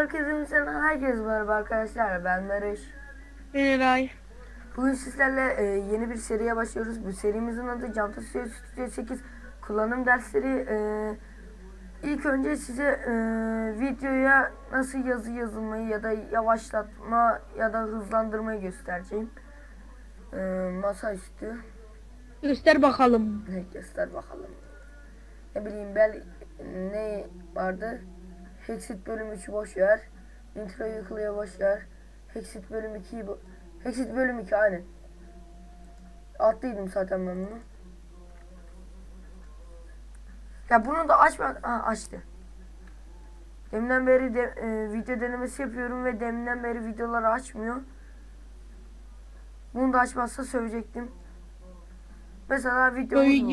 Herkesin herkes merhaba arkadaşlar. Ben Barış. Ben Eray. Bugün sizlerle e, yeni bir seriye başlıyoruz. Bu serimizin adı Camta Stüdyo 8 kullanım dersleri. E, ilk önce size e, videoya nasıl yazı yazılmayı ya da yavaşlatma ya da hızlandırmayı göstereceğim. E, masaüstü. Göster bakalım. Göster bakalım. Ne bileyim ben ne vardı? Hexit bölüm 3'ü boş ver. Intro yıkılıya boş. Hexit bölüm 2'yi bo- Hexit bölüm 2 aynen. Attıydım zaten ben bunu. Ya bunu da açma. Ha açtı. Deminden beri de, e, video denemesi yapıyorum ve deminden beri videoları açmıyor. Bunu da açmazsa sövecektim. Mesela videomuz bu.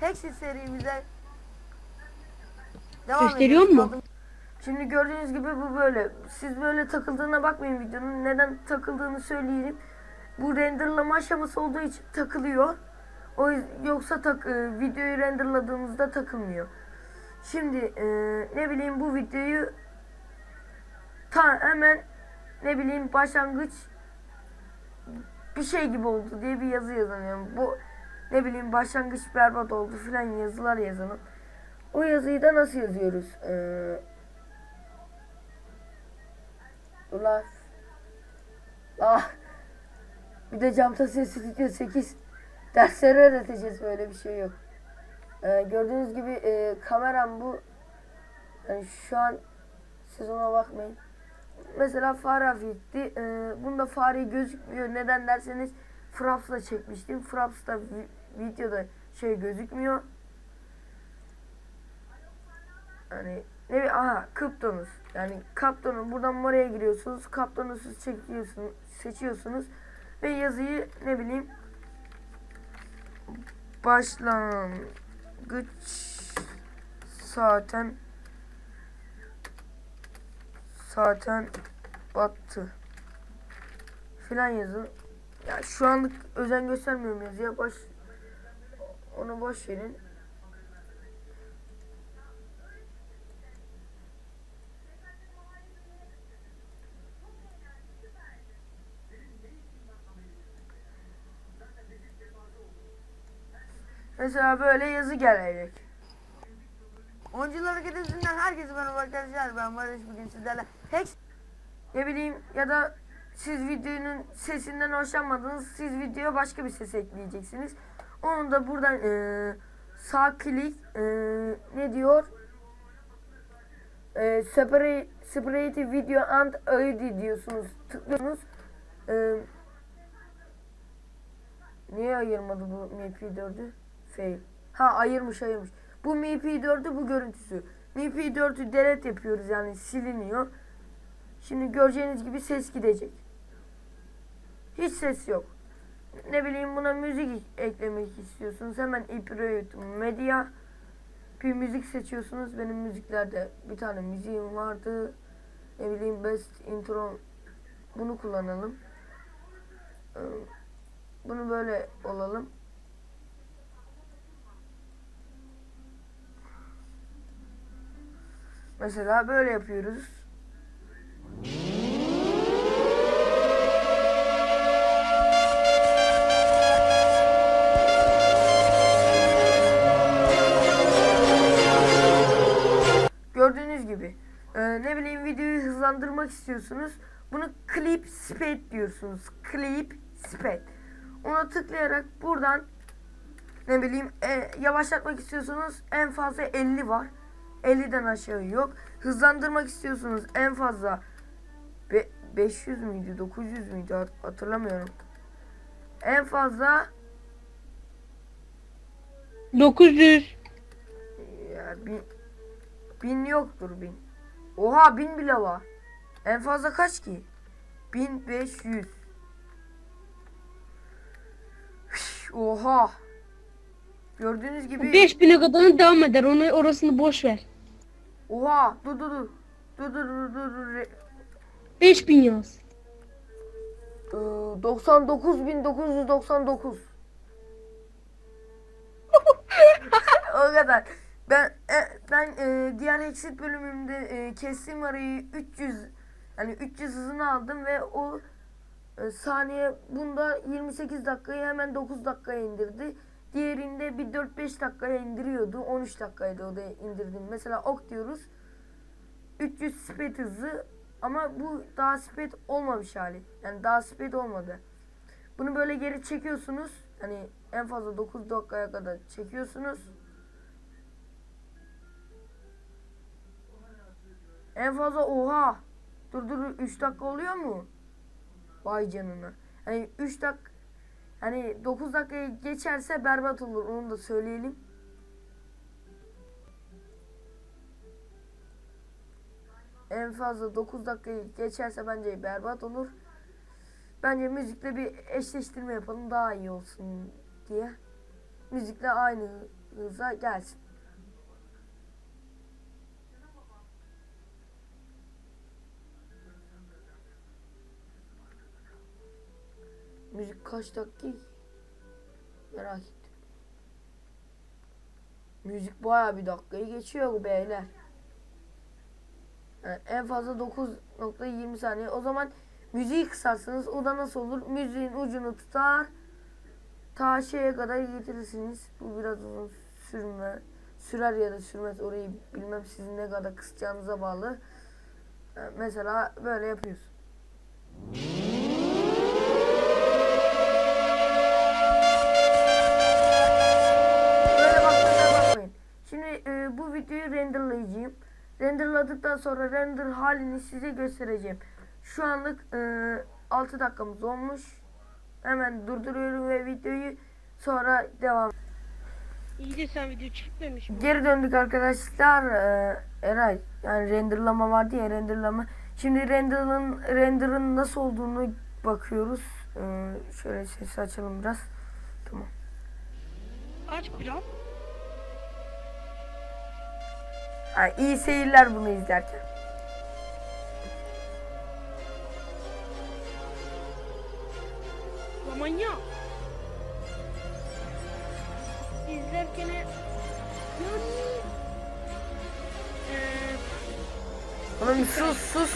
Hexit serimize devam Gösteriyor ediyoruz. mu? Şimdi gördüğünüz gibi bu böyle. Siz böyle takıldığına bakmayın videonun. Neden takıldığını söyleyeyim. Bu renderlama aşaması olduğu için takılıyor. O yoksa tak, e, videoyu renderladığımızda takılmıyor. Şimdi e, ne bileyim bu videoyu ta hemen ne bileyim başlangıç bir şey gibi oldu diye bir yazı yazanıyorum. Bu ne bileyim başlangıç berbat oldu filan yazılar yazanım. O yazıyı da nasıl yazıyoruz? Ee, dur lan. Ah. Bir de Camta Ses Stüdyo 8 dersleri öğreteceğiz böyle bir şey yok. Ee, gördüğünüz gibi e, kameram bu. Yani şu an siz ona bakmayın. Mesela fare hafiyetti. Ee, bunda fare gözükmüyor. Neden derseniz Fraps'la çekmiştim. Fraps'ta videoda şey gözükmüyor. Hani ne bir aha Kryptonus. Yani Kapton'un buradan oraya giriyorsunuz. Kaptonus'u çekiyorsunuz, seçiyorsunuz ve yazıyı ne bileyim başlangıç zaten zaten battı filan yazın. Ya şu anlık özen göstermiyorum yazıya. Baş onu boş verin. Mesela böyle yazı gelecek. Oyuncular Akademisi'nden herkese merhaba arkadaşlar. Ben Barış bugün sizlerle Hex ne bileyim ya da siz videonun sesinden hoşlanmadınız. Siz videoya başka bir ses ekleyeceksiniz. Onu da buradan eee sağ klik eee, ne diyor? Eee separate, separate video and audio diyorsunuz. Tıklıyorsunuz. Eee niye ayırmadı bu MP4'ü? Fail. Ha ayırmış ayırmış. Bu MP4'ü bu görüntüsü. MP4'ü delete yapıyoruz yani siliniyor. Şimdi göreceğiniz gibi ses gidecek. Hiç ses yok. Ne bileyim buna müzik eklemek istiyorsunuz. Hemen Ipriout Media bir müzik seçiyorsunuz. Benim müziklerde bir tane müziğim vardı. Ne bileyim Best Intro bunu kullanalım. Ee, Bunu böyle olalım. Mesela böyle yapıyoruz. Ne bileyim videoyu hızlandırmak istiyorsunuz. Bunu clip speed diyorsunuz. Clip speed. Ona tıklayarak buradan ne bileyim e, yavaşlatmak istiyorsunuz en fazla 50 var. 50'den aşağı yok. Hızlandırmak istiyorsunuz en fazla be- 500 müydü 900 müydü Hat- hatırlamıyorum. En fazla 900. ya bin, bin yoktur bin. Oha bin bile var. En fazla kaç ki? 1500. Üş, oha. Gördüğünüz gibi. 5000'e kadar devam eder. Onu orasını boş ver. Oha dur dur dur. Dur dur dur dur. dur. 5000 yaz. Ee, 99.999. o kadar. E, diğer exit bölümümde e, kestiğim arayı 300 yani 300 hızını aldım ve o e, saniye bunda 28 dakikayı hemen 9 dakikaya indirdi. Diğerinde bir 4-5 dakikaya indiriyordu. 13 dakikaydı o da indirdim. Mesela ok diyoruz. 300 speed hızı ama bu daha speed olmamış hali. Yani daha speed olmadı. Bunu böyle geri çekiyorsunuz. Hani en fazla 9 dakikaya kadar çekiyorsunuz. En fazla oha. Dur dur 3 dakika oluyor mu? Vay canına. Hani 3 dakika hani 9 dakikayı geçerse berbat olur. Onu da söyleyelim. En fazla 9 dakikayı geçerse bence berbat olur. Bence müzikle bir eşleştirme yapalım daha iyi olsun diye. Müzikle aynı hıza gelsin. Müzik kaç dakika? ki? Merak ettim. Müzik bayağı bir dakikayı geçiyor beyler. Yani en fazla 9.20 saniye. O zaman müziği kısarsınız. O da nasıl olur? Müziğin ucunu tutar. Ta şeye kadar getirirsiniz. Bu biraz uzun sürme, sürer ya da sürmez. Orayı bilmem sizin ne kadar kısacağınıza bağlı. Yani mesela böyle yapıyoruz. Videoyu renderlayacağım. Renderladıktan sonra render halini size göstereceğim. Şu anlık e, 6 dakikamız olmuş. Hemen durduruyorum ve videoyu sonra devam. İyi de sen video çekmemiş mi? Geri döndük arkadaşlar. E, Eray yani renderlama vardı ya renderlama. Şimdi renderın renderın nasıl olduğunu bakıyoruz. E, şöyle sesi açalım biraz. Tamam. Aç biraz. Ha, iyi seyirler bunu izlerken. Aman ya. İzlerken yani eee Oğlum sus sus.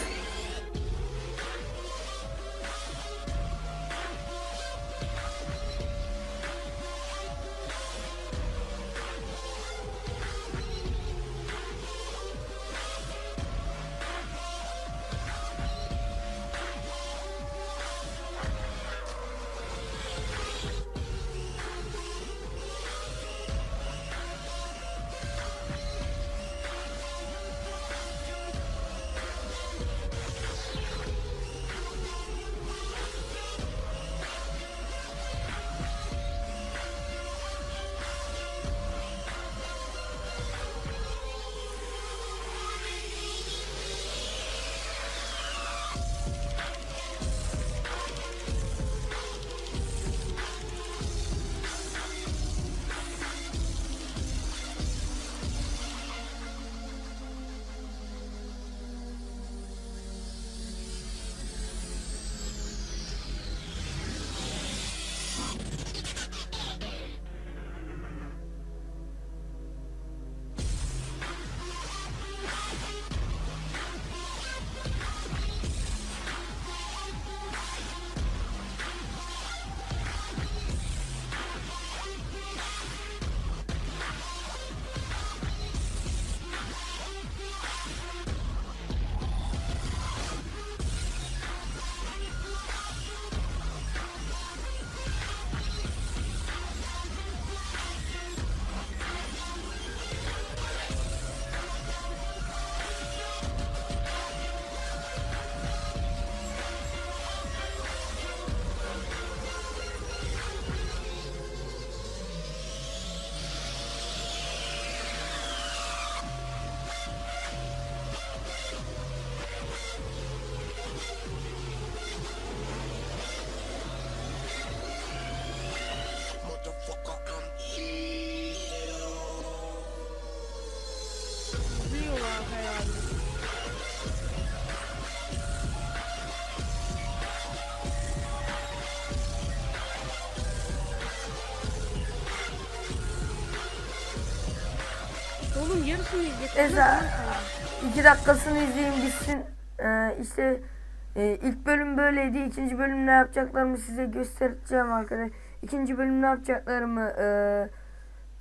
Videonun yarısını izledim. Neyse. İki dakikasını izleyin bitsin. Ee, işte e, ilk bölüm böyleydi. İkinci bölüm ne yapacaklarımı size göstereceğim arkadaşlar. İkinci bölüm ne yapacaklarımı e,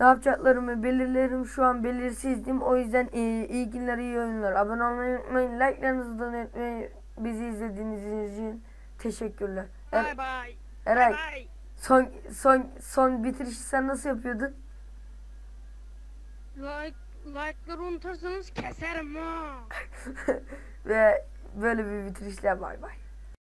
ne yapacaklarımı belirlerim. Şu an belirsizdim. O yüzden e, iyi günler, iyi oyunlar. Abone olmayı unutmayın. Like'larınızı da unutmayın. Bizi izlediğiniz için teşekkürler. Er, Bye bye. Eray Bye bye. son son son bitirişi sen nasıl yapıyordun? Like, like'ları unutursanız keserim ha. Ve böyle bir bitirişle bay bay.